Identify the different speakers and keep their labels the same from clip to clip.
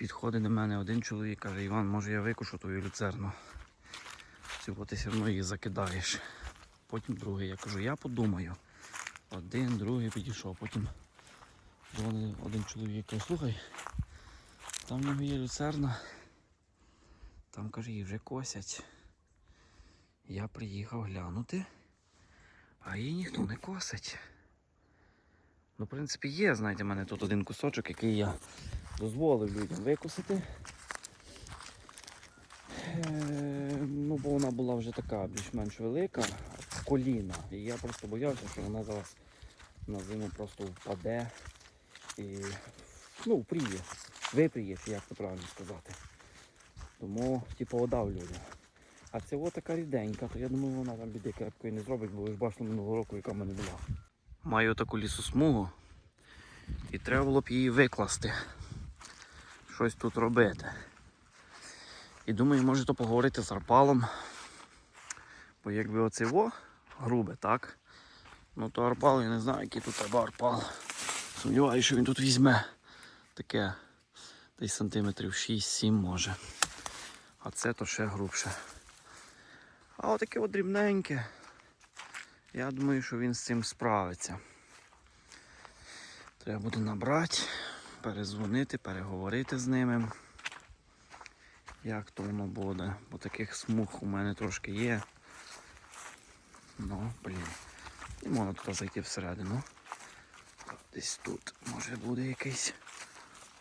Speaker 1: Підходить до мене один чоловік, каже, Іван, може я викушу твою люцерну. Цього ти все одно її закидаєш. Потім другий. Я кажу, я подумаю. Один, другий підійшов. Потім дзвонить один чоловік каже, слухай, там в нього є люцерна. Там, каже, її вже косять. Я приїхав глянути, а її ніхто не косить. Ну, в принципі, є, знаєте, в мене тут один кусочок, який я дозволив людям викосити. Е, ну, бо вона була вже така більш-менш велика, коліна. І я просто боявся, що вона зараз на зиму просто впаде і ну, впріє. Випріє, як це правильно сказати. Тому, типу, отдав людям. А це от така ріденька, то я думаю, вона там біди крепкої не зробить, бо ви ж бачили минулого року, яка в мене була. Маю таку лісосмугу і треба було б її викласти. Щось тут робити. І думаю, може то поговорити з Арпалом. Бо якби оце во грубе, так? Ну то Арпал, я не знаю, який тут треба Арпал. Сумніваюся, що він тут візьме таке десь сантиметрів 6-7 може. А це то ще грубше. А отаке от дрібненьке. Я думаю, що він з цим справиться. Треба буде набрати, перезвонити, переговорити з ними. Як то воно буде, бо таких смуг у мене трошки є. Ну, блін. Не можна туди зайти всередину. Десь тут може буде якийсь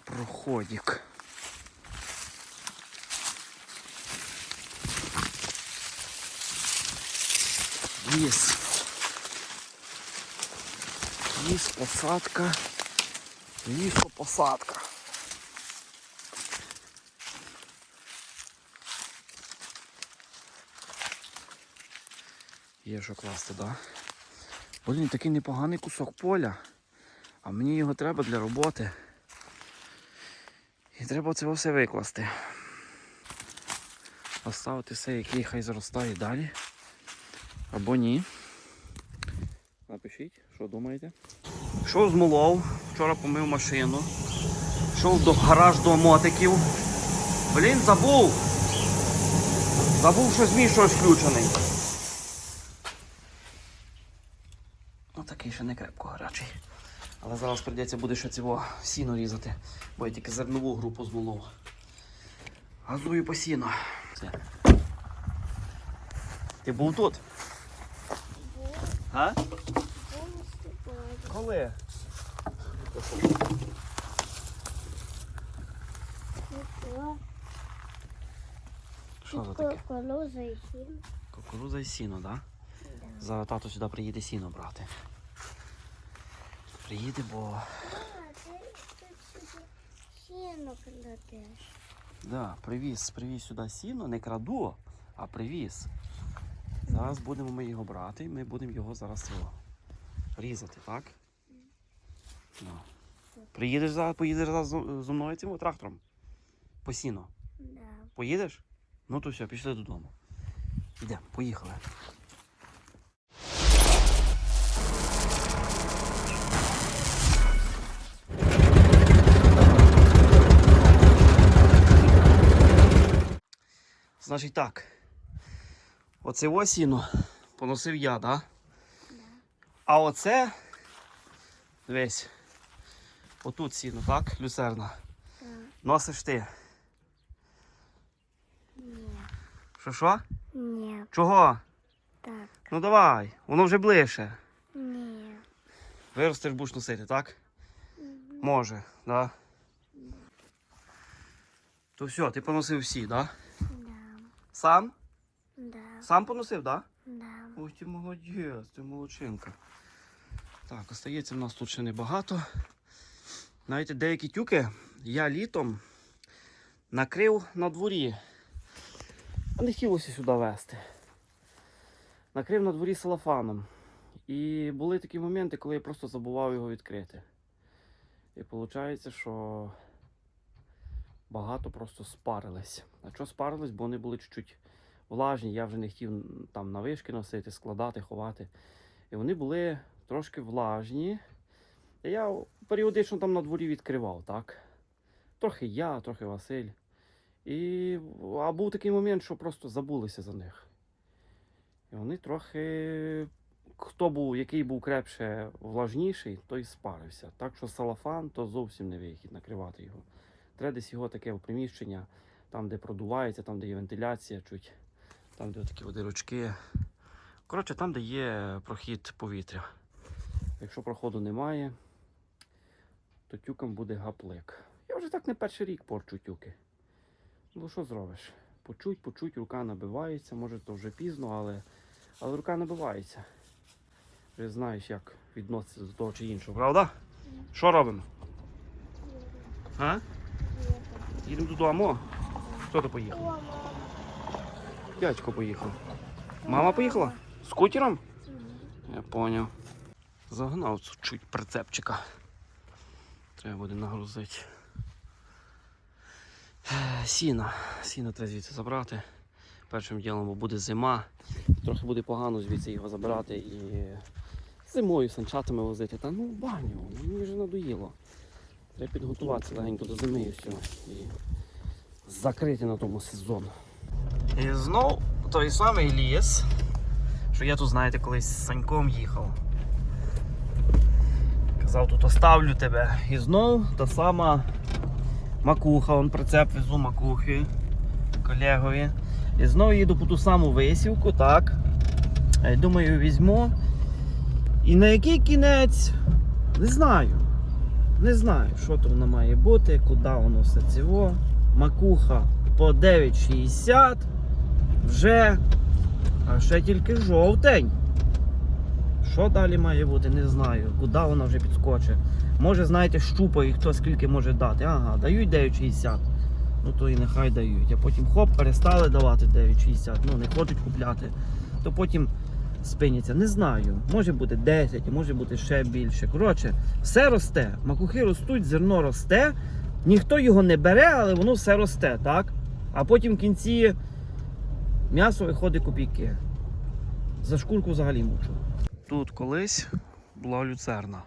Speaker 1: проходик. Ліс. Ліс, посадка. Лісопосадка. Є що класти, так? Да? Блін, такий непоганий кусок поля. А мені його треба для роботи. І треба це все викласти. Оставити все, який хай зростає далі. Або ні. Напишіть, що думаєте. Йшов з Мулов, вчора помив машину. Йшов до гараж до мотиків. Блін, забув. Забув, що щось включений. Ну такий ще не крепко гарячий. Але зараз прийдеться буде ще цього сіно різати, бо я тільки зернову групу змолов. Газую по сіно. Все. Ти був тут? А? Коли? Що за таке?
Speaker 2: Кукуруза і сіль.
Speaker 1: Кукуруза і сіно, так? Да? Зараз тато сюди приїде сіно брати. Приїде, бо.
Speaker 2: Сіно кладеш.
Speaker 1: Да, привіз, привіз сюди сіно, не краду, а привіз. Зараз будемо ми його брати, ми будемо його зараз його різати, так? Ну. Приїдеш зараз, поїдеш зараз зо мною цим трактором? По сіно.
Speaker 2: Да.
Speaker 1: Поїдеш? Ну то все, пішли додому. Йдемо, поїхали. Значить так. Оце осіно поносив я, да? А оце дивись. Отут сіно, так? Люцерна.
Speaker 2: Так.
Speaker 1: Носиш ти.
Speaker 2: Ні.
Speaker 1: Що що?
Speaker 2: Ні.
Speaker 1: Чого?
Speaker 2: Так.
Speaker 1: Ну давай, воно вже ближче.
Speaker 2: Ні.
Speaker 1: Виростеш, будеш носити, так? Може, да? То все, ти поносив всі, да?
Speaker 2: Да.
Speaker 1: Сам?
Speaker 2: Да.
Speaker 1: Сам поносив, да?
Speaker 2: Да.
Speaker 1: Ой, ти молодець, ти молодчинка. Так, остається в нас тут ще небагато. Знаєте, деякі тюки я літом накрив на дворі. А не хотілося сюди вести. Накрив на дворі салафаном. І були такі моменти, коли я просто забував його відкрити. І виходить, що багато просто спарились. А що спарились, бо вони були чуть-чуть влажні, я вже не хотів там на вишки носити, складати, ховати. І вони були трошки влажні. Я періодично там на дворі відкривав, так? Трохи я, трохи Василь. І а був такий момент, що просто забулися за них. І вони трохи. Хто був, який був крепше влажніший, той спарився. Так що салафан то зовсім не вихід накривати його. Треба десь його таке приміщення, там, де продувається, там, де є вентиляція, чуть, там, де такі дирочки. Коротше, там, де є прохід повітря. Якщо проходу немає, то тюкам буде гаплик. Я вже так не перший рік порчу тюки. Ну що зробиш? Почуть, почуть, рука набивається, може то вже пізно, але, але рука набивається. Вже знаєш, як відноситися до того чи іншого, правда? Що робимо? А? Їдемо додому. Хто то поїхав? Дядько поїхав. Мама поїхала? Скутером? Я поняв. Загнав чуть прицепчика. Треба буде нагрузити. Е, Сіна. Сіна треба звідси забрати. Першим ділом бо буде зима. Трохи буде погано звідси його забирати і зимою санчатами возити. Та ну баню, мені вже надоїло. Треба підготуватися легенько до зими і все. І закрити на тому сезон. І знов той самий ліс, що я тут, знаєте, колись з Саньком їхав. Казав, тут оставлю тебе. І знов та сама макуха, он прицеп везу макухи колегові. І знову їду по ту саму висівку, так. Е, Думаю, візьму. І на який кінець? Не знаю. Не знаю, що тут воно має бути, куди воно все цього. Макуха по 9,60 вже. А ще тільки жовтень. Що далі має бути, не знаю. Куди вона вже підскочить. Може, знаєте, щупає, хто скільки може дати. Ага, дають 9,60. Ну то і нехай дають. А потім хоп, перестали давати 9,60. Ну, не хочуть купляти. То потім спиняться. Не знаю. Може бути 10, може бути ще більше. Коротше, все росте. Макухи ростуть, зерно росте. Ніхто його не бере, але воно все росте, так? А потім в кінці м'ясо виходить копійки. За шкурку взагалі мучу. Тут колись була люцерна.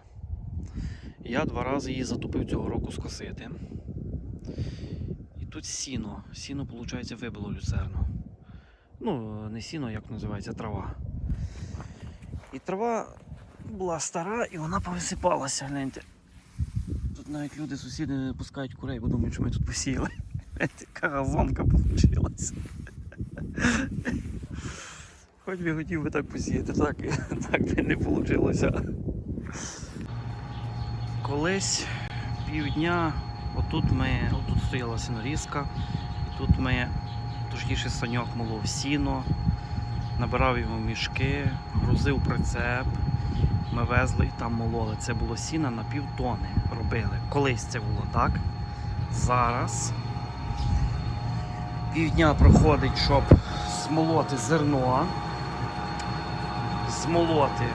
Speaker 1: Я два рази її затупив цього року скосити. І тут сіно. Сіно, виходить, вибило люцерну. Ну, не сіно, як називається, трава. І трава була стара і вона повисипалася, гляньте. Тут навіть люди, сусіди не пускають курей, бо думають, що ми тут посіяли. Яка газонка вийшла. Хоч би хотів би так посіяти, так, так би не вийшло. Колись півдня отут ми, отут стояла сінорізка, і тут ми, точніше саньок молов сіно, набирав його мішки, грузив прицеп, ми везли і там мололи. Це було сіна на півтони робили. Колись це було так. Зараз півдня проходить, щоб смолоти зерно, змолоти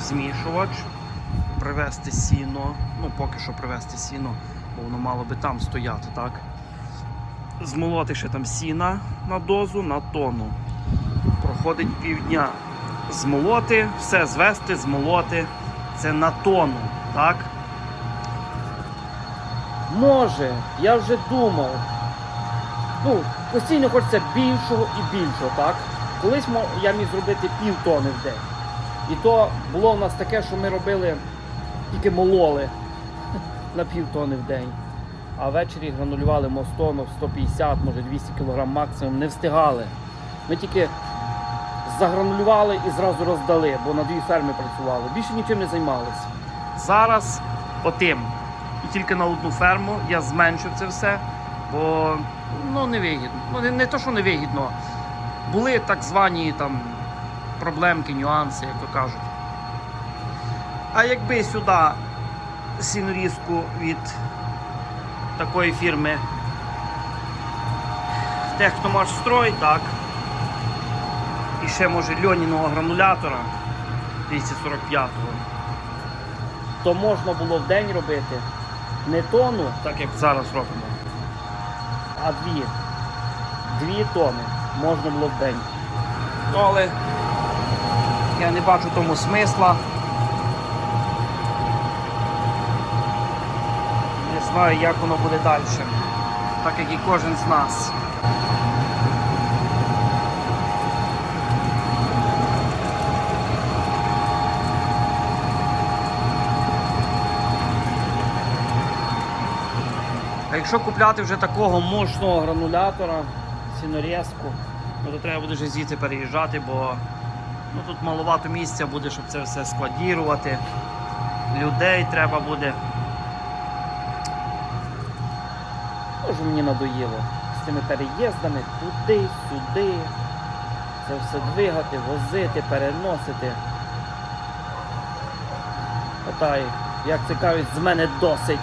Speaker 1: змішувач, привезти сіно, ну поки що привезти сіно, бо воно мало би там стояти, так? Змолоти ще там сіна на дозу, на тону. Проходить півдня. Змолоти, все звести, змолоти. Це на тону, так? Може, я вже думав. Ну, постійно хочеться більшого і більшого, так? Колись я міг зробити пів тони в день. І то було в нас таке, що ми робили, тільки мололи на пів тони в день. А ввечері гранулювали мостонов 150, може 200 кг максимум, не встигали. Ми тільки загранулювали і зразу роздали, бо на дві ферми працювали. Більше нічим не займалися. Зараз отим. І тільки на одну ферму я зменшив це все, бо ну, не вигідно. Ну, не, не то, що не вигідно. Були так звані там проблемки, нюанси, як то кажуть. А якби сюди сінорізку від такої фірми Техномашстрой, так. І ще може льоніного гранулятора 245-го. То можна було в день робити не тону, так як зараз робимо, а дві. Дві тони можна було в день. Ну, але я не бачу тому смисла. Не знаю, як воно буде далі. Так як і кожен з нас. А якщо купляти вже такого мощного гранулятора, сінорізку, ну, то треба буде вже звідси переїжджати, бо ну, тут маловато місця буде, щоб це все складірувати. Людей треба буде. Дуже мені надоїло з тими переїздами туди, сюди. Це все двигати, возити, переносити. Отай, як це кажуть, з мене досить.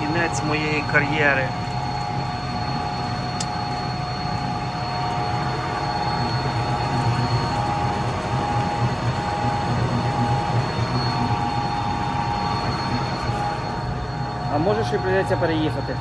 Speaker 1: Кінець моєї кар'єри. А і прийдеться переїхати.